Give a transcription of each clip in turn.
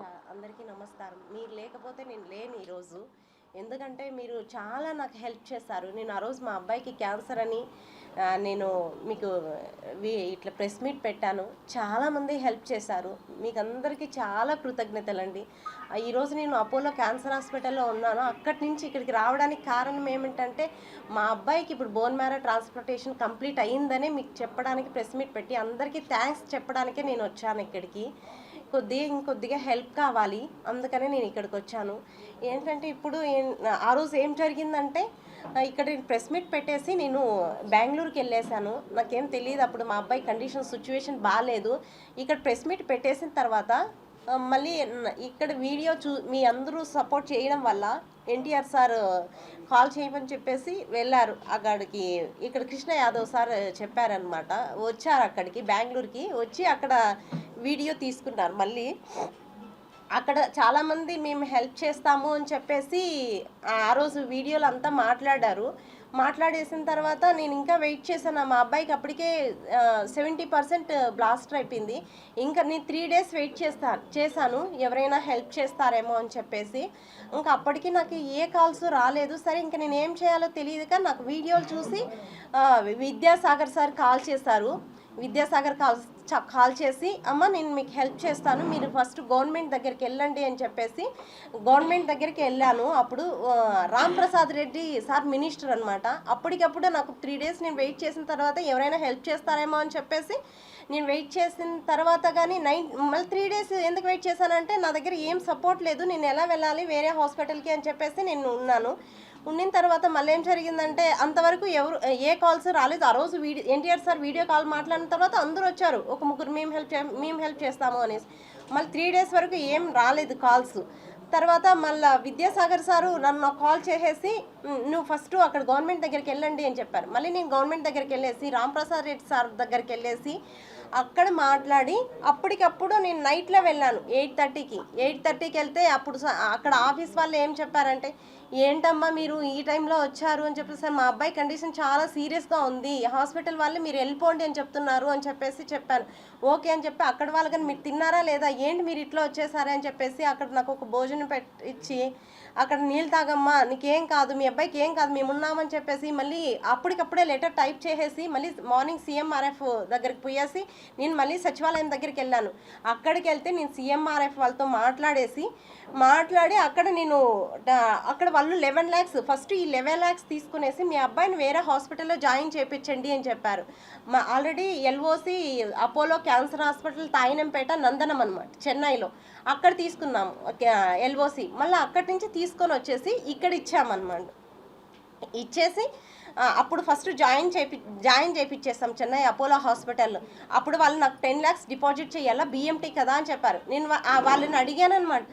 చా అందరికీ నమస్కారం. మీరు లేకపోతే నేను లేను ఈరోజు ఎందుకంటే మీరు చాలా నాకు హెల్ప్ చేశారు. నేను ఆ రోజు మా అబ్బాయికి క్యాన్సర్ అని నేను మీకు వి- ఇట్లా ప్రెస్ మీట్ పెట్టాను. చాలామంది హెల్ప్ చేశారు. మీకు అందరికీ చాలా కృతజ్ఞతలండి. ఈరోజు నేను అపోలో క్యాన్సర్ హాస్పిటల్లో ఉన్నాను. అక్కడి నుంచి ఇక్కడికి రావడానికి కారణం ఏమిటంటే మా అబ్బాయికి ఇప్పుడు బోన్ మ్యారో ట్రాన్స్ప్లాంటేషన్ కంప్లీట్ అయ్యిందనే మీకు చెప్పడానికి ప్రెస్ మీట్ పెట్టి అందరికీ థ్యాంక్స్ చెప్పడానికే నేను వచ్చాను ఇక్కడికి. కొద్దిగా ఇంకొద్దిగా హెల్ప్ కావాలి. అందుకనే నేను ఇక్కడికి వచ్చాను. ఏంటంటే ఇప్పుడు ఏం- ఆ రోజు ఏం జరిగిందంటే ఇక్కడ ప్రెస్ మీట్ పెట్టేసి నేను బెంగళూరుకి వెళ్ళేసాను నాకేం తెలియదు అప్పుడు మా అబ్బాయి కండిషన్ సిచ్యువేషన్ బాగాలేదు ఇక్కడ ప్రెస్ మీట్ పెట్టేసిన తర్వాత మళ్ళీ ఇక్కడ వీడియో చూ మీ అందరూ సపోర్ట్ చేయడం వల్ల ఎన్టీఆర్ సార్ కాల్ చేయమని చెప్పేసి వెళ్ళారు. అక్కడికి ఇక్కడ కృష్ణ యాదవ్ సార్ చెప్పారనమాట వచ్చారు అక్కడికి బెంగళూరుకి. వచ్చి అక్కడ వీడియో తీసుకున్నారు. మళ్ళీ అక్కడ చాలామంది మేము హెల్ప్ చేస్తాము అని చెప్పేసి ఆ రోజు వీడియోలు అంతా మాట్లాడారు. మాట్లాడేసిన తర్వాత నేను ఇంకా వెయిట్ చేశాను. మా అబ్బాయికి అప్పటికే సెవెంటీ పర్సెంట్ బ్లాస్టర్ అయిపోయింది. ఇంకా నేను త్రీ డేస్ వెయిట్ చేస్తా చేశాను. ఎవరైనా హెల్ప్ చేస్తారేమో అని చెప్పేసి. ఇంకా అప్పటికి నాకు ఏ కాల్స్ రాలేదు. సరే ఇంకా నేను ఏం చేయాలో తెలియదు కానీ నాకు వీడియోలు చూసి విద్యాసాగర్ సార్ కాల్ చేశారు. విద్యాసాగర్ కాల్ కాల్ చేసి అమ్మ నేను మీకు హెల్ప్ చేస్తాను. మీరు ఫస్ట్ గవర్నమెంట్ దగ్గరికి వెళ్ళండి అని చెప్పేసి గవర్నమెంట్ దగ్గరికి వెళ్ళాను. అప్పుడు ఆ, రామ్ ప్రసాద్ రెడ్డి సార్ మినిస్టర్ అనమాట అప్పటికప్పుడు నాకు త్రీ డేస్ నేను వెయిట్ చేసిన తర్వాత ఎవరైనా హెల్ప్ చేస్తారేమో అని చెప్పేసి నేను వెయిట్ చేసిన తర్వాత కానీ నైన్ మళ్ళీ త్రీ డేస్ ఎందుకు వెయిట్ చేశానంటే నా దగ్గర ఏం సపోర్ట్ లేదు. నేను ఎలా వెళ్ళాలి? వేరే హాస్పిటల్కి అని చెప్పేసి నేను ఉన్నాను. ఉండిన తర్వాత మళ్ళీ ఏం జరిగిందంటే అంతవరకు ఎవరు ఏ కాల్స్ రాలేదు. ఆ రోజు video NTR sir video call మాట్లాడిన తర్వాత అందరూ వచ్చారు. ఒక ముగ్గురు మేము హెల్ప్ చే మేము హెల్ప్ చేస్తాము అనేసి. మళ్ళీ త్రీ డేస్ వరకు ఏం రాలేదు కాల్స్. తర్వాత మళ్ళీ విద్యాసాగర్ సారు నన్ను కాల్ చేసేసి నువ్వు ఫస్ట్ అక్కడ గవర్నమెంట్ దగ్గరికి వెళ్ళండి అని చెప్పారు. మళ్ళీ నేను గవర్నమెంట్ దగ్గరికి వెళ్ళేసి రాంప్రసాద్ రెడ్డి సార్ దగ్గరికి వెళ్ళేసి అక్కడ మాట్లాడి అప్పటికప్పుడు నేను నైట్లో వెళ్ళాను. ఎయిట్ థర్టీకి. ఎయిట్ థర్టీకి వెళ్తే అప్పుడు స- అక్కడ ఆఫీస్ వాళ్ళు ఏం చెప్పారంటే ఏంటమ్మా మీరు ఈ టైంలో వచ్చారు అని చెప్పేసి "సార్, మా అబ్బాయి కండిషన్ చాలా సీరియస్గా ఉంది. హాస్పిటల్ వాళ్ళు మీరు వెళ్ళిపోండి అని చెప్తున్నారు అని చెప్పేసి చెప్పాను. ఓకే అని చెప్పి అక్కడ వాళ్ళు కానీ మీరు తిన్నారా లేదా? ఏంటి మీరు ఇట్లా వచ్చేసారా అని చెప్పేసి అక్కడ నాకు ఒక భోజనం పెట్టించి ఇచ్చి అక్కడ నీళ్ళు తాగమ్మా నీకేం కాదు మీ అబ్బాయికి ఏం కాదు మేము ఉన్నామని చెప్పేసి మళ్ళీ అప్పటికప్పుడే లెటర్ టైప్ చేసేసి మళ్ళీ మార్నింగ్ సీఎంఆర్ఎఫ్ దగ్గరికి పోయేసి నేను మళ్ళీ సచివాలయం దగ్గరికి వెళ్ళాను. అక్కడికి వెళ్తే నేను సీఎంఆర్ఎఫ్ వాళ్ళతో మాట్లాడేసి మాట్లాడి అక్కడ నేను అక్కడ వాళ్ళు లెవెన్ ల్యాక్స్ ఫస్ట్ ఈ లెవెన్ ల్యాక్స్ తీసుకునేసి మీ అబ్బాయిని వేరే హాస్పిటల్లో జాయిన్ చేయించండి అని చెప్పారు. మా already LOC Apollo cancer hospital Teynampet Nandanam అనమాట చెన్నైలో. అక్కడ తీసుకున్నాము ఎల్ఓసి మళ్ళీ అక్కడి నుంచి తీసుకొని వచ్చేసి ఇక్కడ ఇచ్చామన్నమాట. ఇచ్చేసి అప్పుడు ఫస్ట్ జాయిన్ చేపి జాయిన్ చేయించేస్తాం చెన్నై అపోలో హాస్పిటల్. అప్పుడు వాళ్ళు నాకు టెన్ ల్యాక్స్ డిపాజిట్ చేయాలా బిఎంటీ కదా అని చెప్పారు. నేను వాళ్ళని అడిగాను అనమాట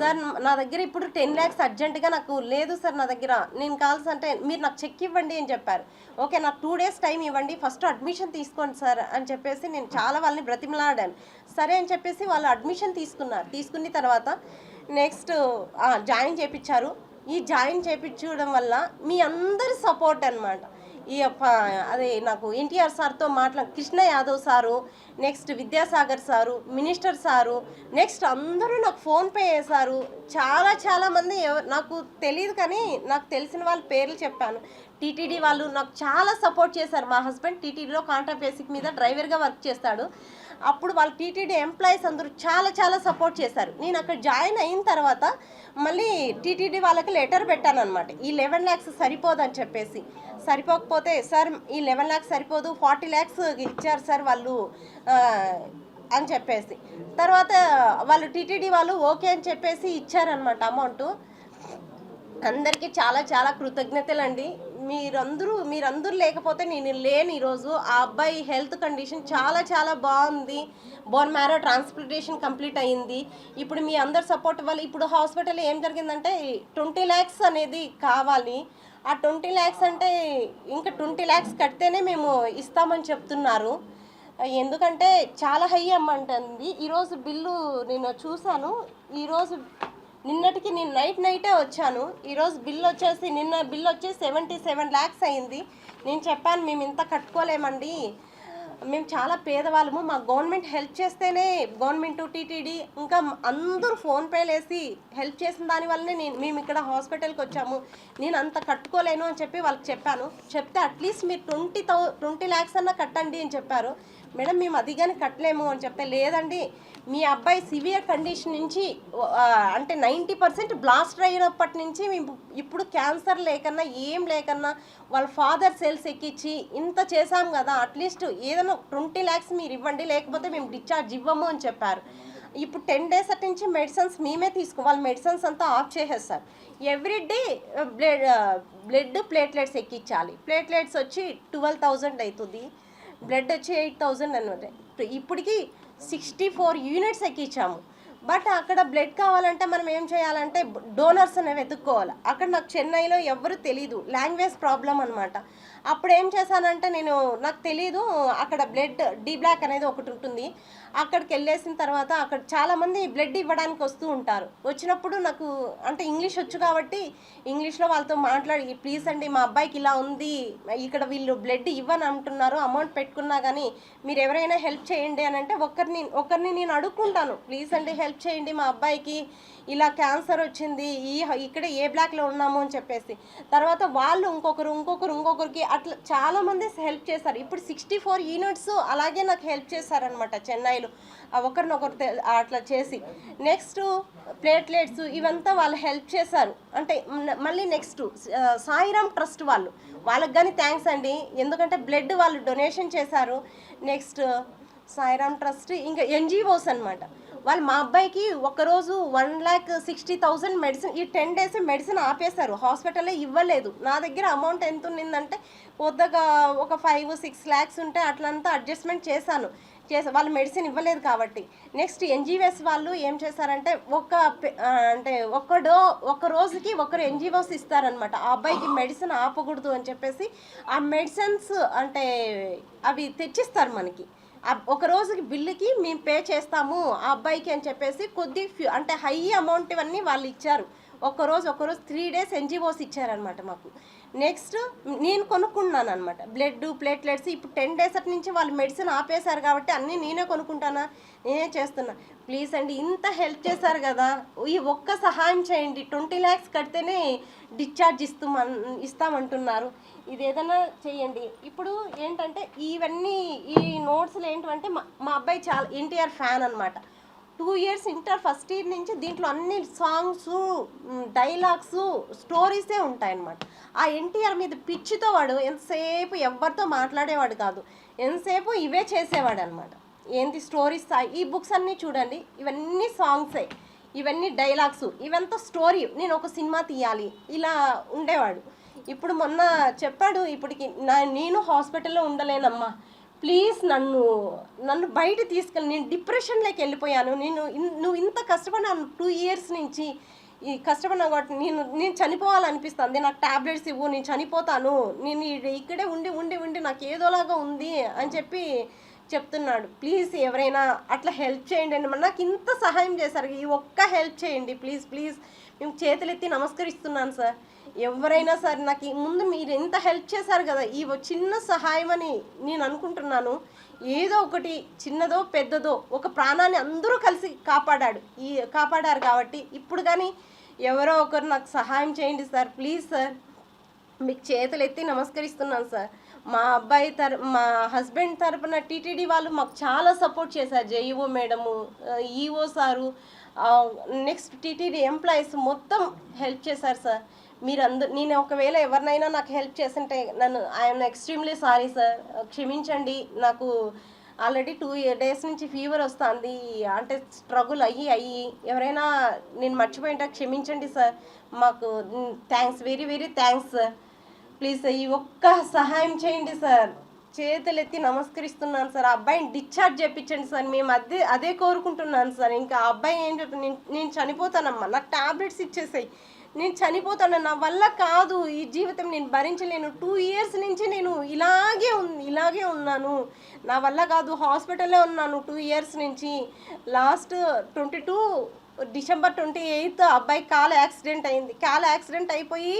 సార్ నా దగ్గర ఇప్పుడు టెన్ ల్యాక్స్ అర్జెంటుగా నాకు లేదు సార్ నా దగ్గర. నేను కావాల్సి అంటే మీరు నాకు చెక్ ఇవ్వండి అని చెప్పారు. ఓకే నాకు టూ డేస్ టైం ఇవ్వండి. ఫస్ట్ అడ్మిషన్ తీసుకోండి సార్ అని చెప్పేసి నేను చాలా వాళ్ళని బ్రతిమలాడాను. సరే అని చెప్పేసి వాళ్ళు అడ్మిషన్ తీసుకున్నారు. తీసుకున్న తర్వాత నెక్స్ట్ జాయిన్ చేయించారు ఈ జాయిన్ చేయించడం వల్ల మీ అందరి సపోర్ట్ అనమాట ఈ యొక్క అదే నాకు ఎన్టీఆర్ సార్తో మాట్లా Krishna Yadav sir next Vidyasagar sir minister sir next అందరూ నాకు ఫోన్పే చేశారు. చాలా చాలామంది నాకు తెలియదు కానీ నాకు తెలిసిన వాళ్ళ పేర్లు చెప్పాను. టీటీడీ వాళ్ళు నాకు చాలా సపోర్ట్ చేశారు. మా హస్బెండ్ టీటీడీలో కాంట్రాక్ట్ బేసిక్ మీద డ్రైవర్గా వర్క్ చేస్తాడు. అప్పుడు వాళ్ళ టీటీడీ ఎంప్లాయీస్ అందరూ చాలా చాలా సపోర్ట్ చేశారు. నేను అక్కడ జాయిన్ అయిన తర్వాత మళ్ళీ టీటీడీ వాళ్ళకి లెటర్ పెట్టాను అనమాట ఈ లెవెన్ ల్యాక్స్ సరిపోదని చెప్పేసి. సరిపోకపోతే సార్ ఈ లెవెన్ ల్యాక్స్ సరిపోదు ఫార్టీ ల్యాక్స్ ఇచ్చారు సార్ వాళ్ళు అని చెప్పేసి. తర్వాత వాళ్ళు టీటీడీ వాళ్ళు ఓకే అని చెప్పేసి ఇచ్చారనమాట అమౌంట్. అందరికీ చాలా చాలా కృతజ్ఞతలు అండి మీరందరూ మీరందరూ లేకపోతే నేను లేను ఈరోజు. ఆ అబ్బాయి హెల్త్ కండిషన్ చాలా చాలా బాగుంది. బోన్ మ్యారో ట్రాన్స్ప్లాంటేషన్ కంప్లీట్ అయ్యింది. ఇప్పుడు మీ అందరు సపోర్ట్ వల్ల ఇప్పుడు హాస్పిటల్ ఏం జరిగిందంటే ట్వంటీ ల్యాక్స్ అనేది కావాలి. ఆ ట్వంటీ ల్యాక్స్ అంటే ఇంకా ట్వంటీ ల్యాక్స్ కడితేనే మేము ఇస్తామని చెప్తున్నారు. ఎందుకంటే చాలా హై అమౌంట్ ఈరోజు బిల్లు నేను చూశాను. ఈరోజు నిన్నటికి నేను నైట్ నైటే వచ్చాను. ఈరోజు బిల్ వచ్చేసి నిన్న బిల్ వచ్చేసి సెవెంటీ సెవెన్ ల్యాక్స్ అయింది. నేను చెప్పాను మేము ఇంత కట్టుకోలేమండి. మేము చాలా పేదవాళ్ళము. మా గవర్నమెంట్ హెల్ప్ చేస్తేనే గవర్నమెంట్ టీటీడీ ఇంకా అందరూ ఫోన్పేలు వేసి హెల్ప్ చేసిన దానివల్లనే నేను మేము ఇక్కడ హాస్పిటల్కి వచ్చాము. నేను అంత కట్టుకోలేను అని చెప్పి వాళ్ళకి చెప్పాను. చెప్తే అట్లీస్ట్ మీరు ట్వంటీ థౌ ట్వంటీ ల్యాక్స్ అన్నా కట్టండి అని చెప్పారు. మేడం మేము అది కానీ కట్టలేము అని చెప్తే లేదండి. మీ అబ్బాయి సివియర్ కండిషన్ నుంచి అంటే నైంటీ పర్సెంట్ బ్లాస్ట్ అయినప్పటి నుంచి మేము ఇప్పుడు క్యాన్సర్ లేకన్నా ఏం లేకన్నా వాళ్ళ ఫాదర్ సెల్స్ ఎక్కించి ఇంత చేశాం కదా అట్లీస్ట్ ఏదైనా ట్వంటీ ల్యాక్స్ మీరు ఇవ్వండి లేకపోతే మేము డిశ్చార్జ్ ఇవ్వము అని చెప్పారు. ఇప్పుడు టెన్ డేస్ అటు నుంచి మెడిసిన్స్ మేమే తీసుకో వాళ్ళ మెడిసిన్స్ అంతా ఆఫ్ చేసేస్తారు. Every day blood blood platelets ఎక్కించాలి platelets వచ్చి ట్వెల్వ్ థౌజండ్ అవుతుంది బ్లడ్ వచ్చి ఎయిట్ థౌజండ్ అనమాట ఇప్పటికి సిక్స్టీ ఫోర్ యూనిట్స్ ఎక్కించాము. బట్ అక్కడ బ్లడ్ కావాలంటే మనం ఏం చేయాలంటే డోనర్స్ అనేవి వెతుక్కోవాలి. అక్కడ నాకు చెన్నైలో ఎవరు తెలీదు. లాంగ్వేజ్ ప్రాబ్లం అనమాట అప్పుడు ఏం చేశానంటే నేను నాకు తెలీదు అక్కడ బ్లడ్ డి బ్లాక్ అనేది ఒకటి ఉంటుంది. అక్కడికి వెళ్ళేసిన తర్వాత అక్కడ చాలామంది బ్లడ్ ఇవ్వడానికి వస్తూ ఉంటారు. వచ్చినప్పుడు నాకు అంటే ఇంగ్లీష్ వచ్చు కాబట్టి ఇంగ్లీష్లో వాళ్ళతో మాట్లాడి ప్లీజ్ అండి మా అబ్బాయికి ఇలా ఉంది ఇక్కడ వీళ్ళు బ్లడ్ ఇవ్వని అంటున్నారు అమౌంట్ పెట్టుకున్నా కానీ మీరు ఎవరైనా హెల్ప్ చేయండి అని అంటే ఒకరిని ఒకరిని నేను అడుక్కుంటాను. ప్లీజ్ అండి హెల్ప్ చేయండి మా అబ్బాయికి ఇలా క్యాన్సర్ వచ్చింది ఈ ఇక్కడ ఏ బ్లాక్లో ఉన్నాము అని చెప్పేసి. తర్వాత వాళ్ళు ఇంకొకరు ఇంకొకరు ఇంకొకరికి అట్లా చాలామంది హెల్ప్ చేశారు. ఇప్పుడు సిక్స్టీ ఫోర్ యూనిట్స్ అలాగే నాకు హెల్ప్ చేశారనమాట చెన్నైలో. ఆ ఒకరినొకరు అట్లా చేసి. నెక్స్ట్ ప్లేట్లెట్స్ ఇవంతా వాళ్ళు హెల్ప్ చేశారు. అంటే మళ్ళీ నెక్స్ట్ సాయిరామ్ ట్రస్ట్ వాళ్ళు. వాళ్ళకి కానీ థ్యాంక్స్ అండి. ఎందుకంటే బ్లడ్ వాళ్ళు డొనేషన్ చేశారు. నెక్స్ట్ సాయిరామ్ ట్రస్ట్ ఇంకా ఎన్జిఓస్ అన్నమాట. వాళ్ళు మా అబ్బాయికి ఒకరోజు one lakh sixty thousand medicine ఈ టెన్ డేస్ మెడిసిన్ ఆపేశారు. హాస్పిటల్లో ఇవ్వలేదు. నా దగ్గర అమౌంట్ ఎంత ఉన్నిందంటే కొద్దిగా ఒక ఫైవ్ సిక్స్ ల్యాక్స్ ఉంటే అట్లంతా అడ్జస్ట్మెంట్ చేశాను. చేసే వాళ్ళు మెడిసిన్ ఇవ్వలేదు కాబట్టి. నెక్స్ట్ ఎన్జిఓస్ వాళ్ళు ఏం చేశారంటే ఒక పె- అంటే ఒక్కడో డో ఒక రోజుకి ఒకరు ఎన్జిఓస్ ఇస్తారనమాట ఆ అబ్బాయికి మెడిసిన్ ఆపకూడదు అని చెప్పేసి ఆ మెడిసిన్స్ అంటే అవి తెచ్చిస్తారు మనకి. ఒక రోజుకి బిల్లుకి మేము పే చేస్తాము ఆ అబ్బాయికి అని చెప్పేసి కొద్ది ఫ్యూ అంటే హై అమౌంట్ ఇవన్నీ వాళ్ళు ఇచ్చారు. ఒక్కరోజు రోజు రోజు త్రీ డేస్ ఎన్జిఓస్ ఇచ్చారనమాట మాకు. నెక్స్ట్ నేను కొనుక్కున్నాను అనమాట బ్లడ్ ప్లేట్లెట్స్ ఇప్పుడు టెన్ డేస్ అటు నుంచి వాళ్ళు మెడిసిన్ ఆపేశారు కాబట్టి అన్నీ నేనే కొనుక్కుంటానా? నేనే చేస్తున్నా. ప్లీజ్ అండి ఇంత హెల్ప్ చేశారు కదా ఈ ఒక్క సహాయం చేయండి. ట్వంటీ ల్యాక్స్ కడితేనే డిశ్చార్జ్ ఇస్తామన్ ఇస్తామంటున్నారు. ఇది ఏదైనా చేయండి. ఇప్పుడు ఏంటంటే ఇవన్నీ ఈ నోట్స్లు ఏంటంటే మా మా అబ్బాయి చాలా ఎన్టీఆర్ ఫ్యాన్ అనమాట two years inter first year నుంచి దీంట్లో అన్ని సాంగ్స్ డైలాగ్స్ స్టోరీసే ఉంటాయన్నమాట. ఆ ఎన్టీఆర్ మీద పిచ్చితో వాడు ఎంతసేపు ఎవరితో మాట్లాడేవాడు కాదు. ఎంతసేపు ఇవే చేసేవాడు అనమాట ఏంటి స్టోరీస్ ఈ బుక్స్ అన్నీ చూడండి. ఇవన్నీ సాంగ్సే. ఇవన్నీ డైలాగ్స్. ఇవంతా స్టోరీ. నేను ఒక సినిమా తీయాలి. ఇలా ఉండేవాడు. ఇప్పుడు మొన్న చెప్పాడు ఇప్పటికి నా నేను హాస్పిటల్లో ఉండలేనమ్మా. ప్లీజ్ నన్ను నన్ను బయట తీసుకెళ్ళి నేను డిప్రెషన్లోకి వెళ్ళిపోయాను. నేను నువ్వు ఇంత కష్టపడినాను టూ ఇయర్స్ నుంచి ఈ కష్టపడినా కాబట్టి నేను నేను చనిపోవాలనిపిస్తుంది. నాకు ట్యాబ్లెట్స్ ఇవ్వు నేను చనిపోతాను. నేను ఈ- ఇక్కడే ఉండి ఉండి ఉండి నాకు ఏదోలాగా ఉంది అని చెప్పి చెప్తున్నాడు. ప్లీజ్ ఎవరైనా అట్లా హెల్ప్ చేయండి అని. నాకు ఇంత సహాయం చేశారు. ఈ ఒక్క హెల్ప్ చేయండి. Please please. మేము చేతులెత్తి నమస్కరిస్తున్నాను సార్. ఎవరైనా సరే నాకు ముందు మీరు ఎంత హెల్ప్ చేశారు కదా ఈ చిన్న సహాయం అని నేను అనుకుంటున్నాను. ఏదో ఒకటి చిన్నదో పెద్దదో ఒక ప్రాణాన్ని అందరూ కలిసి కాపాడాడు. ఈ కాపాడారు కాబట్టి ఇప్పుడు కానీ ఎవరో ఒకరు నాకు సహాయం చేయండి సార్ ప్లీజ్ సార్. మీకు చేతులు ఎత్తి నమస్కరిస్తున్నాను సార్. మా అబ్బాయి తర మా హస్బెండ్ తరపున టీటీడీ వాళ్ళు మాకు చాలా సపోర్ట్ చేశారు. JEO madam EO sir next TTD employees మొత్తం హెల్ప్ చేశారు సార్. మీరు నేను ఒకవేళ ఎవరినైనా నాకు హెల్ప్ చేసింటే నన్ను ఐఎమ్ ఎక్స్ట్రీమ్లీ సారీ సార్. క్షమించండి. నాకు ఆల్రెడీ టూ డేస్ నుంచి ఫీవర్ వస్తుంది. అంటే స్ట్రగుల్ అయ్యి అయ్యి. ఎవరైనా నేను మర్చిపోయింటా క్షమించండి సార్. మాకు thanks very very thanks sir. Please ఈ ఒక్క సహాయం చేయండి సార్. చేతులెత్తి నమస్కరిస్తున్నాను సార్. ఆ అబ్బాయిని డిశ్చార్జ్ చేయించండి సార్. మేము అదే అదే కోరుకుంటున్నాను సార్. ఇంకా ఆ అబ్బాయి ఏం చెప్తాను నేను నేను చనిపోతానమ్మా. నాకు టాబ్లెట్స్ ఇచ్చేసాయి. నేను చనిపోతాను నా వల్ల కాదు ఈ జీవితం నేను భరించలేను. టూ ఇయర్స్ నుంచి నేను ఇలాగే ఉన్ ఇలాగే ఉన్నాను. నా వల్ల కాదు హాస్పిటల్లో ఉన్నాను టూ ఇయర్స్ నుంచి. Last twenty two December twenty eighth అబ్బాయి కాలు యాక్సిడెంట్ అయింది. కాలు యాక్సిడెంట్ అయిపోయి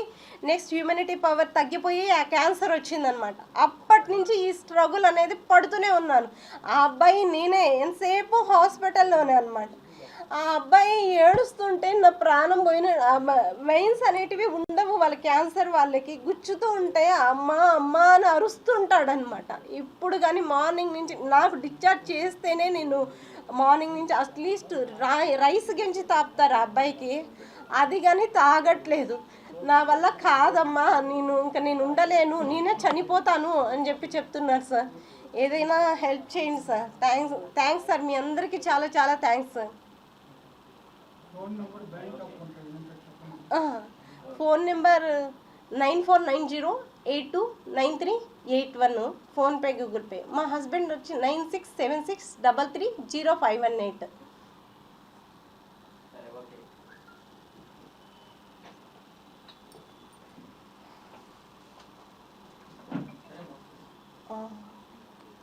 నెక్స్ట్ హ్యూమనిటీ పవర్ తగ్గిపోయి ఆ క్యాన్సర్ వచ్చిందనమాట అప్పటి నుంచి ఈ స్ట్రగుల్ అనేది పడుతూనే ఉన్నాను. ఆ అబ్బాయి నేనే ఎంతసేపు హాస్పిటల్లోనే అనమాట ఆ అబ్బాయి ఏడుస్తుంటే నా ప్రాణం పోయిన వెయిన్స్ అనేటివి ఉండవు. వాళ్ళ క్యాన్సర్ వాళ్ళకి గుచ్చుతూ ఉంటే అమ్మ అమ్మ అని అరుస్తుంటాడు అనమాట ఇప్పుడు కానీ మార్నింగ్ నుంచి నాకు డిశ్చార్జ్ చేస్తేనే నేను మార్నింగ్ నుంచి అట్లీస్ట్ రా రైస్ గెంచి తాపుతారు ఆ అబ్బాయికి. అది కానీ తాగట్లేదు. నా వల్ల కాదమ్మా నేను ఇంకా నేను ఉండలేను నేనే చనిపోతాను అని చెప్పి చెప్తున్నారు సార్. ఏదైనా హెల్ప్ చేయండి సార్. Thanks thanks sir. మీ అందరికీ చాలా చాలా thanks sir. Phone number nine four nine zero eight two nine three eight one PhonePe Google pay. మా హస్బెండ్ వచ్చి nine six seven six double three zero five one eight సరే okay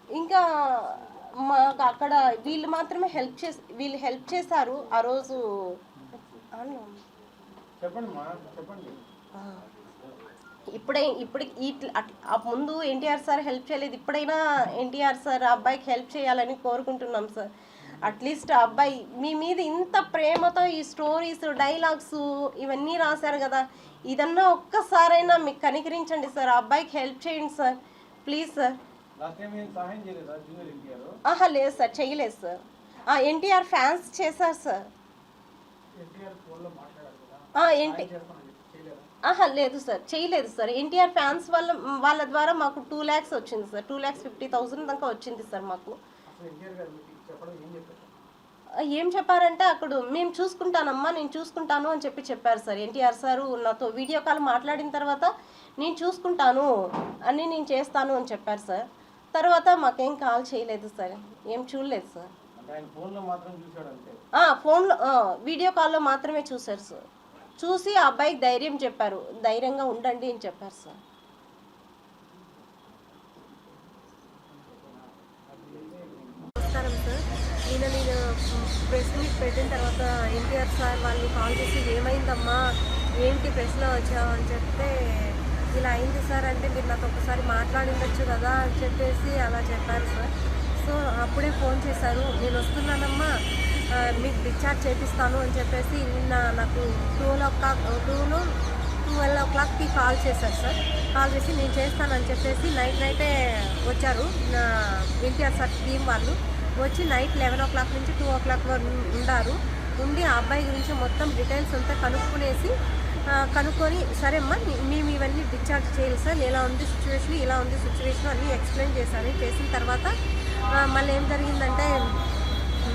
ఇంకా మాకు అక్కడ వీళ్ళు మాత్రమే హెల్ప్ చేసి వీళ్ళు హెల్ప్ చేశారు ఆ రోజు. ఇప్పుడే ఇప్పుడు ఈ ఆ ముందు ఎన్టీఆర్ సార్ హెల్ప్ చేయలేదు. ఇప్పుడైనా ఎన్టీఆర్ సార్ అబ్బాయికి హెల్ప్ చేయాలని కోరుకుంటున్నాం సార్. అట్లీస్ట్ ఆ అబ్బాయి మీ మీద ఇంత ప్రేమతో ఈ స్టోరీస్ డైలాగ్స్ ఇవన్నీ రాశారు కదా. ఇదన్నా ఒక్కసారైనా మీకు కనికరించండి సార్. ఆ అబ్బాయికి హెల్ప్ చేయండి సార్. Please sir. ఆహా లేదు సార్ చేయలేదు సార్. ఎన్టీఆర్ ఫ్యాన్స్ చేశారు సార్. ఆహా లేదు సార్ చేయలేదు సార్. ఎన్టీఆర్ ఫ్యాన్స్ వల్ల వాళ్ళ ద్వారా మాకు టూ ల్యాక్స్ వచ్చింది sir. Two lakhs fifty thousand దాకా వచ్చింది సార్ మాకు. ఏం చెప్పారంటే అక్కడ మేము చూసుకుంటానమ్మా నేను చూసుకుంటాను అని చెప్పి చెప్పారు సార్. ఎన్టీఆర్ సారు నాతో వీడియో కాల్ మాట్లాడిన తర్వాత నేను చూసుకుంటాను అన్నీ నేను చేస్తాను అని చెప్పారు సార్. తర్వాత మాకేం కాల్ చేయలేదు సార్. ఏం చూడలేదు సార్. ఫోన్లో వీడియో కాల్లో మాత్రమే చూశారు సార్. చూసి ఆ అబ్బాయికి ధైర్యం చెప్పారు. ధైర్యంగా ఉండండి అని చెప్పారు సార్. నమస్కారం సార్. నిన్న నేను ప్రెస్ మీట్ పెట్టిన తర్వాత ఎన్టీఆర్ సార్ వాళ్ళు కాల్ చేసి ఏమైందమ్మా? ఏంటి ప్రెస్లో వచ్చావు అని చెప్తే ఇలా అయింది సార్ అంటే మీరు నాతో ఒకసారి మాట్లాడిండొచ్చు కదా అని చెప్పేసి అలా చెప్పారు సార్. సో అప్పుడే ఫోన్ చేశారు. నేను వస్తున్నానమ్మా. మీకు డిశ్చార్జ్ చేపిస్తాను అని చెప్పేసి నిన్న నాకు టూ ఓ క్లాక్ టూను ట్వెల్వ్ ఓ క్లాక్కి కాల్ చేశారు సార్. కాల్ చేసి నేను చేస్తానని చెప్పేసి నైట్ నైటే వచ్చారు. నా ఎన్టీఆర్ సార్ టీం వాళ్ళు వచ్చి నైట్ లెవెన్ ఓ క్లాక్ నుంచి టూ ఓ క్లాక్ వరకు ఉండారు. ఉండి ఆ అబ్బాయి గురించి మొత్తం డీటెయిల్స్ అంతా కనుక్కునేసి కనుక్కొని సరే అమ్మా మేము ఇవన్నీ డిశ్చార్జ్ చేయాలి సార్. ఎలా ఉంది సిచ్యువేషన్ ఇలా ఉంది సిచ్యువేషన్ అన్నీ ఎక్స్ప్లెయిన్ చేశాను. చేసిన తర్వాత మళ్ళీ ఏం జరిగిందంటే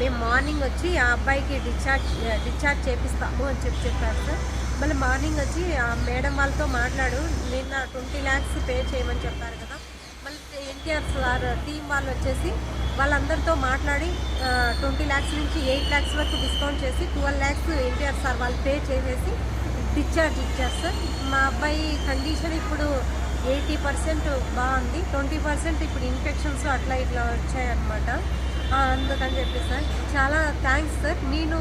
మేము మార్నింగ్ వచ్చి ఆ అబ్బాయికి డిశ్చార్జ్ డిశ్చార్జ్ చేపిస్తాము అని చెప్పి చెప్పారు సార్. మళ్ళీ మార్నింగ్ వచ్చి ఆ మేడం వాళ్ళతో మాట్లాడు నిన్న ట్వంటీ ల్యాక్స్ పే చేయమని చెప్పారు కదా. మళ్ళీ ఎన్టీఆర్ సార్ టీం వాళ్ళు వచ్చేసి వాళ్ళందరితో మాట్లాడి ట్వంటీ ల్యాక్స్ నుంచి ఎయిట్ ల్యాక్స్ వరకు డిస్కౌంట్ చేసి ట్వెల్వ్ ల్యాక్స్ ఎన్టీఆర్ సార్ వాళ్ళు పే చేసేసి డిశ్చార్జ్ ఇచ్చారు సార్ మా అబ్బాయి కండిషన్ ఇప్పుడు ఎయిటీ పర్సెంట్ బాగుంది. ట్వంటీ పర్సెంట్ ఇప్పుడు ఇన్ఫెక్షన్స్ అట్లా ఇట్లా వచ్చాయన్నమాట. అందుకని చెప్పి సార్. చాలా థ్యాంక్స్ సార్. నేను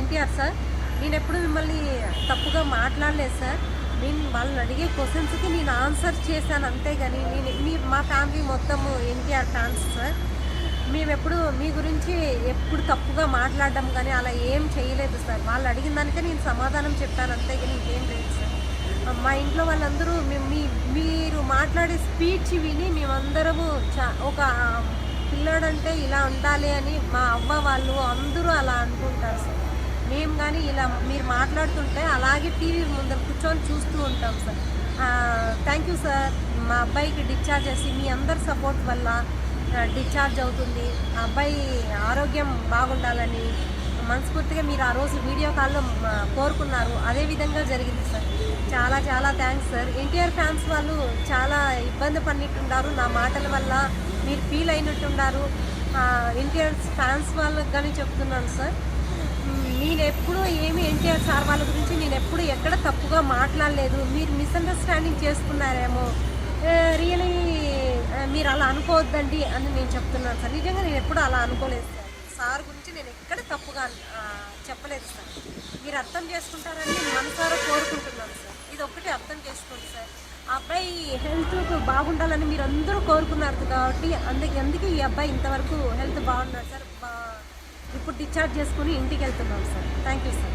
ఎన్టీఆర్ సార్. నేను ఎప్పుడు మిమ్మల్ని తప్పుగా మాట్లాడలేదు సార్. నేను వాళ్ళని అడిగే క్వశ్చన్స్కి నేను ఆన్సర్ చేశాను అంతేగాని నేను మీ మా ఫ్యామిలీ మొత్తము ఎన్టీఆర్ ఫ్యాన్స్ సార్. మేమెప్పుడు మీ గురించి ఎప్పుడు తప్పుగా మాట్లాడడం కానీ అలా ఏం చేయలేదు సార్. వాళ్ళు అడిగిన దానికే నేను సమాధానం చెప్పాను. కానీ ఇంకేం లేదు సార్. మా ఇంట్లో వాళ్ళందరూ మేము మీ మీరు మాట్లాడే స్పీచ్ విని మేమందరము చా ఒక పిల్లాడంటే ఇలా ఉండాలి అని మా అవ్వ వాళ్ళు అందరూ అలా అనుకుంటారు సార్. మేము కానీ ఇలా మీరు మాట్లాడుతుంటే అలాగే టీవీ ముందర కూర్చొని చూస్తూ ఉంటాం సార్. Thank you sir. మా అబ్బాయికి డిశ్చార్జ్ చేసి మీ అందరి సపోర్ట్ వల్ల డిశ్చార్జ్ అవుతుంది. ఆ అబ్బాయి ఆరోగ్యం బాగుండాలని మనస్ఫూర్తిగా మీరు ఆ రోజు వీడియో కాల్లో కోరుకున్నారు. అదే విధంగా జరిగింది సార్. చాలా చాలా థ్యాంక్స్ సార్. ఎన్టీఆర్ ఫ్యాన్స్ వాళ్ళు చాలా ఇబ్బంది పడినట్టున్నారు. నా మాటల వల్ల మీరు ఫీల్ అయినట్టున్నారు. ఎన్టీఆర్ ఫ్యాన్స్ వాళ్ళకి కానీ చెప్తున్నాను సార్. నేను ఎప్పుడు ఏమి ఎన్టీఆర్ సార్ వాళ్ళ గురించి నేను ఎప్పుడు ఎక్కడ తప్పుగా మాట్లాడలేదు. మీరు మిస్అండర్స్టాండింగ్ చేసుకున్నారేమో. రియలీ మీరు అలా అనుకోవద్దండి అని నేను చెప్తున్నాను సార్. నిజంగా నేను ఎప్పుడు అలా అనుకోలేదు సార్. సార్ గురించి నేను ఎక్కడ తప్పుగా చెప్పలేదు సార్. మీరు అర్థం చేసుకుంటారని నేను మనసారా కోరుకుంటున్నాను సార్. ఇది ఒక్కటి అర్థం చేసుకోండి సార్. ఆ అబ్బాయి హెల్త్ బాగుండాలని మీరు అందరూ కోరుకున్నారు కాబట్టి అందుకే అందుకే ఈ అబ్బాయి ఇంతవరకు హెల్త్ బాగున్నారు సార్. ఇప్పుడు డిశ్చార్జ్ చేసుకుని ఇంటికి వెళ్తున్నాం సార్. Thank you sir.